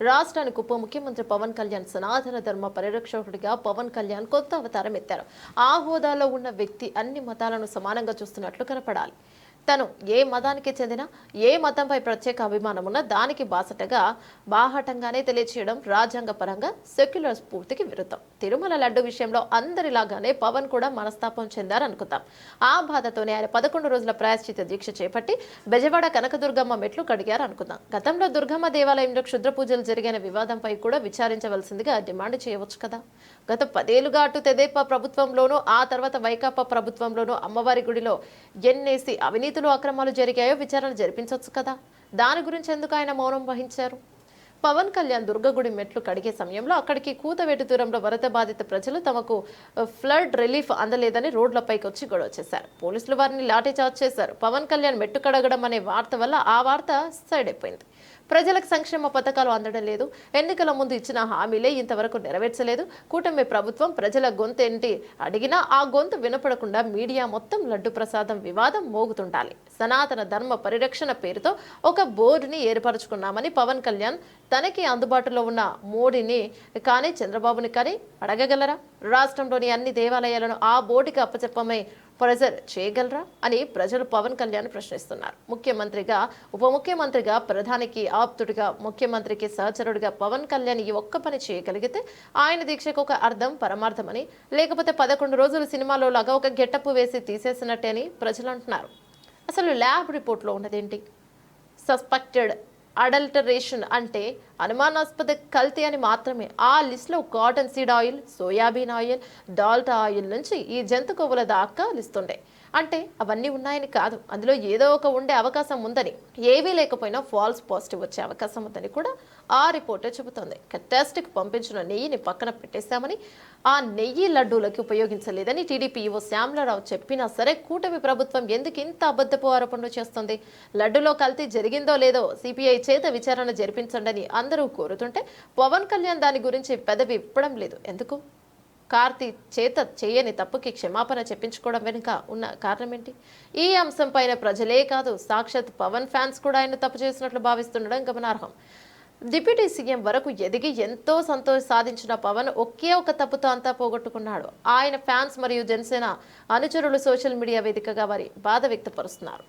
రాష్ట్రానికి ఉప ముఖ్యమంత్రి పవన్ కళ్యాణ్ సనాతన ధర్మ పరిరక్షకుడిగా పవన్ కళ్యాణ్ కొత్త అవతారం ఎత్తారు. ఆ హోదాలో ఉన్న వ్యక్తి అన్ని మతాలను సమానంగా చూస్తున్నట్లు కనపడాలి. తను ఏ మతానికి చెందిన ఏ మతంపై ప్రత్యేక అభిమానం ఉన్నా దానికి బాసటగా బాహటంగానే తెలియచేయడం రాజ్యాంగ పరంగా సెక్యులర్ స్ఫూర్తికి విరుద్ధం. తిరుమల లడ్డు విషయంలో అందరిలాగానే పవన్ కూడా మనస్తాపం చెందారనుకుందాం. ఆ బాధతోనే ఆయన పదకొండు రోజుల ప్రాయశ్చిత దీక్ష చేపట్టి బెజవాడ కనకదుర్గమ్మ మెట్లు కడిగారు అనుకుందాం గతంలో దుర్గమ్మ దేవాలయంలో క్షుద్ర పూజలు జరిగిన వివాదంపై కూడా విచారించవలసిందిగా డిమాండ్ చేయవచ్చు కదా. గత పదేళ్ళుగా అటు తెదేపా ప్రభుత్వంలోనూ ఆ తర్వాత వైకాపా ప్రభుత్వంలోనూ అమ్మవారి గుడిలో ఎన్నేసి అవినీతులు అక్రమాలు జరిగాయో విచారణ జరిపించవచ్చు కదా. దాని గురించి ఎందుకు ఆయన మౌనం వహించారు? పవన్ కళ్యాణ్ దుర్గగుడి మెట్లు కడిగే సమయంలో అక్కడికి కూతవేటు దూరంలో వరద బాధిత ప్రజలు తమకు ఫ్లడ్ రిలీఫ్ అందలేదని రోడ్లపైకి వచ్చి గొడవ చేశారు. పోలీసులు వారిని లాఠీచార్జ్ చేశారు. పవన్ కళ్యాణ్ మెట్టు కడగడం అనే వార్త వల్ల ఆ వార్త సైడ్ అయిపోయింది. ప్రజలకు సంక్షేమ పథకాలు అందడం లేదు. ఎన్నికల ముందు ఇచ్చిన హామీలే ఇంతవరకు నెరవేర్చలేదు. కూటమి ప్రభుత్వం ప్రజల గొంతు ఏంటి అడిగినా ఆ గొంతు వినపడకుండా మీడియా మొత్తం లడ్డు ప్రసాదం వివాదం మోగుతుండాలి. సనాతన ధర్మ పరిరక్షణ పేరుతో ఒక బోర్డుని ఏర్పరచుకున్నామని పవన్ కళ్యాణ్ తనకి అందుబాటులో ఉన్న మోడీని కానీ చంద్రబాబుని కానీ అడగగలరా? రాష్ట్రంలోని అన్ని దేవాలయాలను ఆ బోర్డుకి అప్పచెప్పమై ప్రెజర్ చేయగలరా? అని ప్రజలు పవన్ కళ్యాణ్ ప్రశ్నిస్తున్నారు. ముఖ్యమంత్రిగా ఉప ముఖ్యమంత్రిగా ప్రధానికి ఆప్తుడిగా ముఖ్యమంత్రికి సహచరుడిగా పవన్ కళ్యాణ్ ఈ ఒక్క పని చేయగలిగితే ఆయన దీక్షకు ఒక అర్థం పరమార్థమని లేకపోతే పదకొండు రోజులు సినిమాలో లాగా ఒక గెటప్ వేసి తీసేసినట్టే అని ప్రజలు అంటున్నారు. అసలు ల్యాబ్ రిపోర్ట్లో ఉన్నదేంటి? సస్పెక్టెడ్ అడల్టరేషన్ అంటే అనుమానాస్పద కల్తీ అని మాత్రమే. ఆ లిస్ట్లో cotton seed oil soybean oil Dalda oil నుంచి ఈ జంతు కొవ్వుల దాకా లిస్తుండే. అంటే అవన్నీ ఉన్నాయని కాదు. అందులో ఏదో ఒక ఉండే అవకాశం ఉందని. ఏవీ లేకపోయినా ఫాల్స్ పాజిటివ్ వచ్చే అవకాశం ఉందని కూడా ఆ రిపోర్టే చెబుతోంది. టెస్ట్కి పంపించిన నెయ్యిని పక్కన పెట్టేశామని ఆ నెయ్యి లడ్డూలకి ఉపయోగించలేదని టీడీపీ ఈవో చెప్పినా సరే కూటమి ప్రభుత్వం ఎందుకు ఇంత అబద్ధపు ఆరోపణలు చేస్తుంది? లడ్డులో కల్తీ జరిగిందో లేదో సిపిఐ చేత విచారణ జరిపించండి అందరూ కోరుతుంటే పవన్ కళ్యాణ్ దాని గురించి పెదవి ఇప్పడం లేదు. ఎందుకు? కార్తీ చేత చేయని తప్పుకి క్షమాపణ చెప్పించుకోవడం వెనుక ఉన్న కారణం ఏంటి ఈ అంశం పైన ప్రజలే కాదు సాక్షాత్ పవన్ ఫ్యాన్స్ కూడా ఆయన తప్పు చేసినట్లు భావిస్తుండడం గమనార్హం. డిప్యూటీ సీఎం వరకు ఎదిగి ఎంతో సంతోష సాధించిన పవన్ ఒకే ఒక తప్పుతో అంతా పోగొట్టుకున్నాడు. ఆయన ఫ్యాన్స్ మరియు జనసేన అనుచరులు సోషల్ మీడియా వేదికగా వారి బాధ వ్యక్తపరుస్తున్నారు.